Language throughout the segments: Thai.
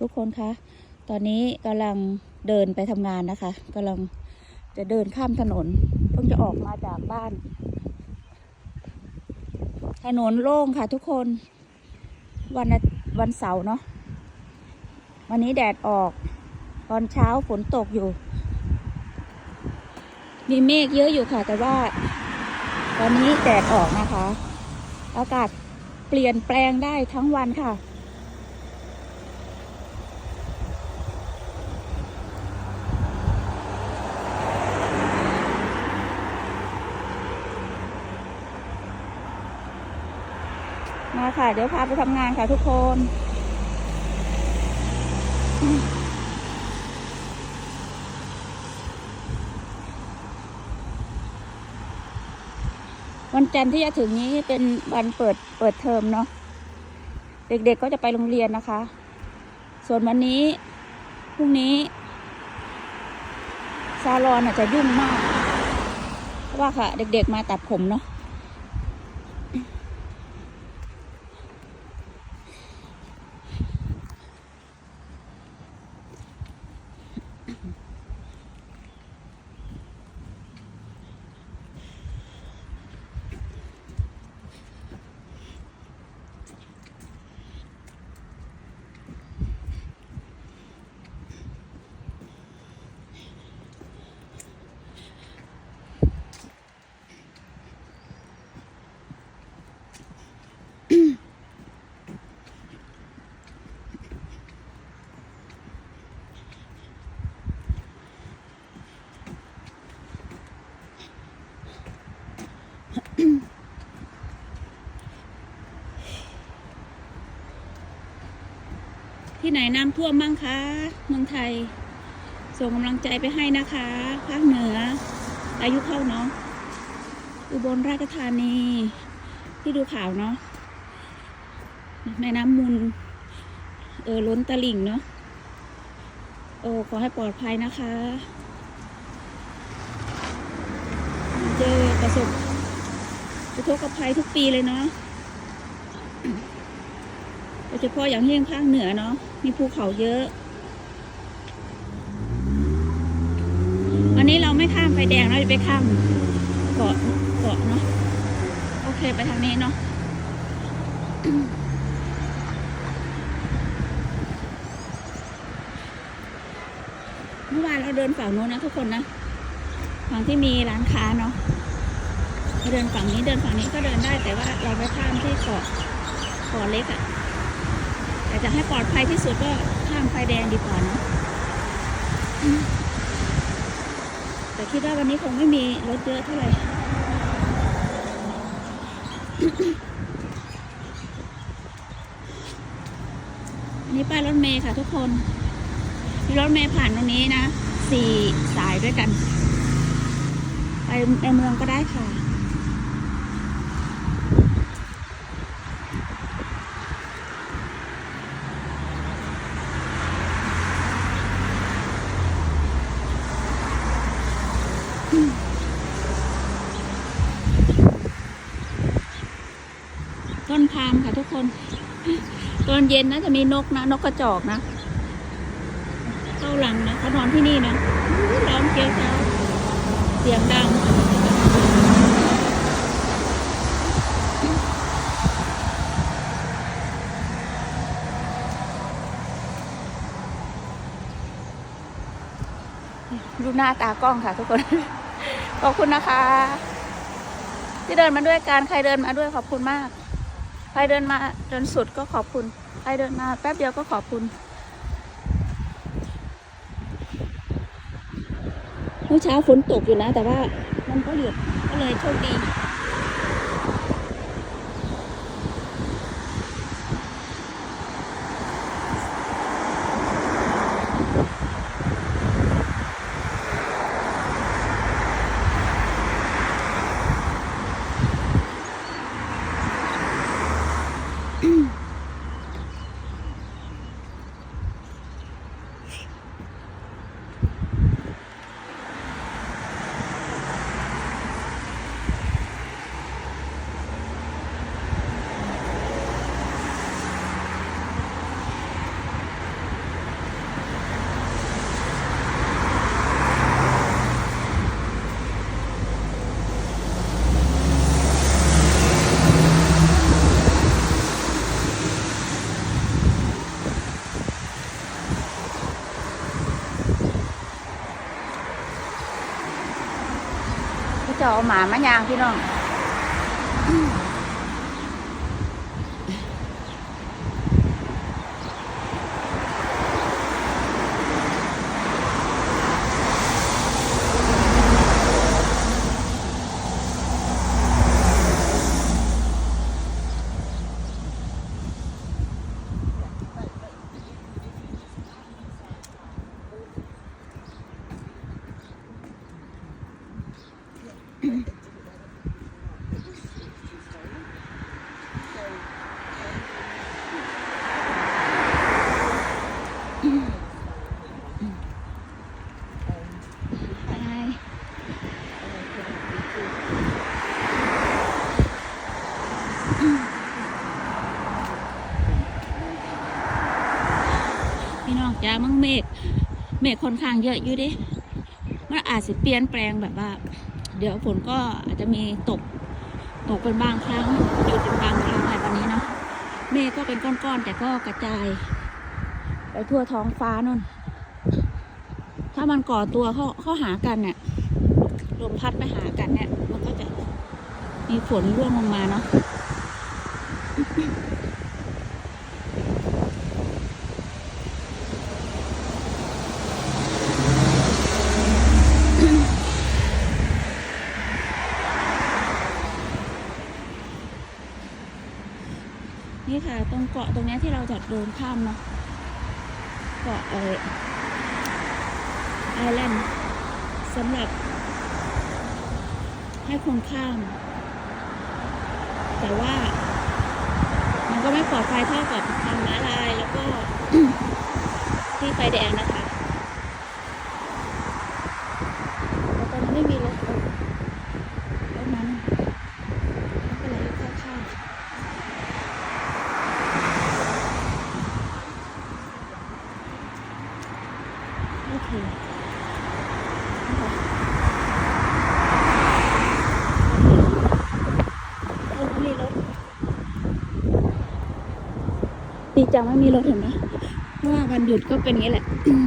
ทุกคนคะ ตอนนี้กำลังเดินไปทำงานนะคะกำลังจะเดินข้ามถนน เพิ่งจะออกมาจากบ้าน ถนนโล่งค่ะทุกคน วันวันเสาร์เนาะ วันนี้แดดออก ตอนเช้าฝนตกอยู่ มีเมฆเยอะอยู่ค่ะ แต่ว่า ตอนนี้แดดออกนะคะ อากาศเปลี่ยนแปลงได้ทั้งวันค่ะ มาค่ะ เดี๋ยวพาไปทำงานค่ะทุกคนวันจันทร์ที่จะถึงนี้เป็นวันเปิดเปิดเทอมเนาะเด็กๆก็จะไปโรงเรียนนะคะ ส่วนวันนี้พรุ่งนี้ ซาลอนอาจจะยุ่งมาก เพราะว่าค่ะ เด็กๆมาตัดผมเนาะ ที่ไหนน้ำท่วมบ้างคะเมืองไทย ส่งกำลังใจไปให้นะคะภาคเหนือ อายุเข้าเนาะอุบลราชธานี ที่ดูข่าวเนาะแม่น้ำมูลเออล้นตลิ่งเนาะโอ้ขอให้ปลอดภัยนะคะเจอประสบอุทกภัยทุกปีเลยเนาะ ยเฉพาะอย่างยิ่งภาคเหนือเนาะมีภูเขาเยอะ วันนี้เราไม่ข้ามไฟแดงเราจะไปข้ามเกาะเกาะเนาะโอเคไปทางนี้เนาะเมื่อวานเราเดินฝั่งโน้นนะทุกคนนะฝั่งที่มีร้านค้าเนาะเราเดินฝั่งนี้เดินฝั่งนี้ก็เดินได้แต่ว่าเราไปข้ามที่เกาะเกาะเล็กอะ แต่จะให้ปลอดภัยที่สุดก็ข้ามไฟแดงดีกว่าเนะแต่คิดว่าวันนี้คงไม่มีรถเยอะเท่าไหร่อันนี้ป้ายรถเมย์ค่ะทุกคนมีรถเมย์ผ่านตรงนี้นะสี่สายด้วยกัน ไปในเมืองก็ได้ค่ะ ต้นพามค่ะทุกคน ตอนเย็นนะจะมีนกนะ นกกระจอกนะเข้าหลังนะเขานอนที่นี่นะร้องเกี้ยวเจ้าเสียงดังดูหน้าตากล้องค่ะทุกคน ขอบคุณนะคะ ที่เดินมาด้วยกันใครเดินมาด้วยขอบคุณมาก ครเดินมาจนสุดก็ขอบคุณ ใครเดินมาแป๊บเดียวก็ขอบคุณเมื่อเช้าฝนตกอยู่นะ แต่ว่ามันก็หยุดก็เลยโชคดี จะเอาหมามายางพี่น้อง ไป พี่น้องจ้ามังเมฆเมฆค่อนข้างเยอะอยู่ดิมันอาจจะเปลี่ยนแปลงแบบว่า เดี๋ยวฝนก็อาจจะมีตก ตกเป็นบางครั้งหยุดเป็นบางครั้งอะไรแบบนี้เนาะเมฆก็เป็นก้อนๆแต่ก็กระจาย ไปทั่วท้องฟ้านู่น ถ้ามันก่อตัวเข้าเข้าหากันเนี่ยลมพัดไปหากันเนี่ย มันก็จะมีฝนร่วงลงมาเนาะ นี่ค่ะ ตรงเกาะตรงนี้ที่เราจะเดินข้ามเนาะเกาะเออไอแลนด์สำหรับให้คนข้าม แต่ว่า ก็ไม่ปลอดภัยเท่ากับทางม้าลายแล้วก็ที่ไฟแดงนะคะแต่ตอนนี้ไม่มีรถเลยรถนั้นก็เลยเข้าข้ามโอเคนะคะเออไม่มีรถ ดี จังไม่มีรถเห็นไหมเพราะว่าวันหยุดก็เป็นงี้แหละ ตรง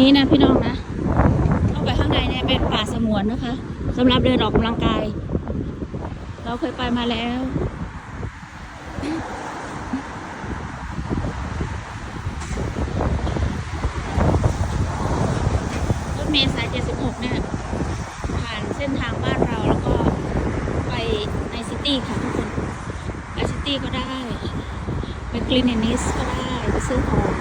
นี้นะพี่น้องนะ เข้าไปข้างในเนี่ยเป็นป่าสงวนนะคะสำหรับเดินออกกำลังกาย เราเคยไปมาแล้วรถเมล์สาย76 เนี่ย ผ่านเส้นทางบ้านเราแล้วก็ไปในซิตี้ค่ะทุกคนไปซิตี้ก็ได้ ไปกลินินิสก็ได้ ไปซื้อของ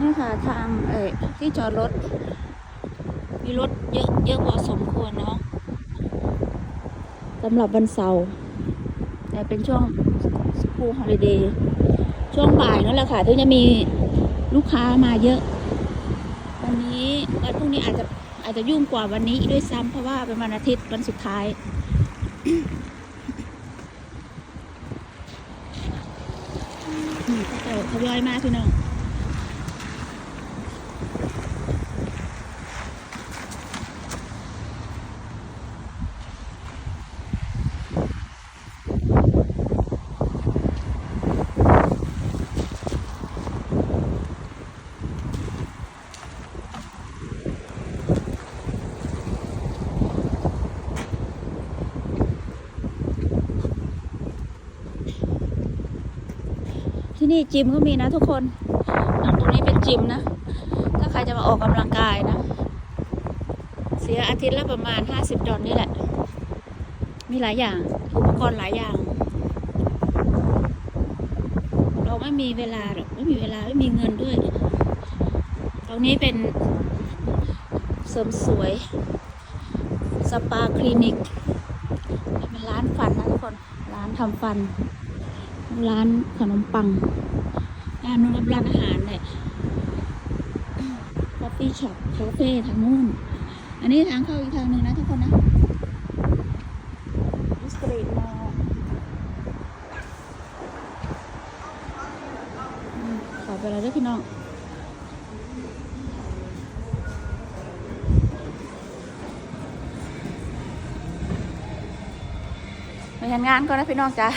นี่ค่ะทางเออ ที่จอดรถ มีรถเยอะเยอะพอสมควรเนาะสำหรับวันเสาร์แต่เป็นช่วงสกูฮอลิเดย์ช่วงบ่ายนั่นแหละค่ะที่จะมีลูกค้ามาเยอะ วันนี้วันพรุ่งนี้อาจจะอาจจะยุ่งกว่าวันนี้ด้วยซ้ำเพราะว่าเป็นวันอาทิตย์วันสุดท้ายอืมเขาจะทยอยมาพี่น้อง ที่นี่จิมก็มีนะทุกคนตรงนี้เป็นจิมนะ ถ้าใครจะมาออกกำลังกายนะ เสียอาทิตย์ละประมาณ 50 ดอลนี่แหละ มีหลายอย่าง อุปกรณ์หลายอย่าง เราไม่มีเวลาหรอก ไม่มีเวลา ไม่มีเงินด้วย ตรงนี้เป็นเสริมสวย สปาคลินิก เป็นร้านฟันนะทุกคน ร้านทำฟัน ร้านขนมปัง ร้านนู้นร้านอาหารเนี่ยคอฟฟี่ช็อปคาเฟ่ทางนู้น อันนี้ทางเข้าอีกทางหนึ่งนะทุกคนนะสตรีทมอลขอไปแล้วด้วยพี่น้องไปทำงานก่อนนะพี่น้องจ้ะ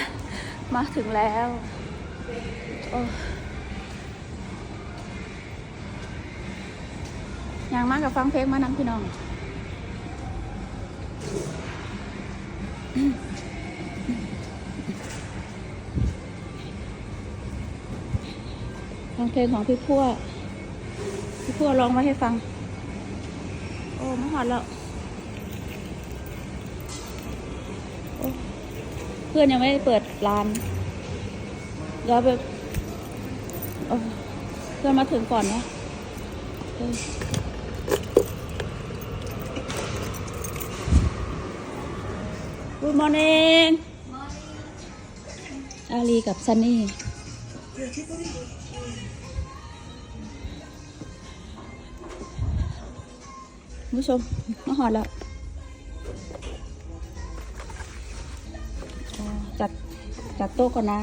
มาถึงแล้วอ้ยังมากกับฟังเพลงมานำพี่น้องฟังเพลงของพี่พั่วพี่พั่วร้องไว้ให้ฟัง โอ้มาหอดแล้วโอ้เพื่อนยังไม่ได้เปิดร้านเดี๋ยวไปโอ้เพื่อนมาถึงก่อนนะเออ Good morning อาลีกับซันนี่ผู้ชมมาหอดแล้ว จัดโต๊ะก่อนนะ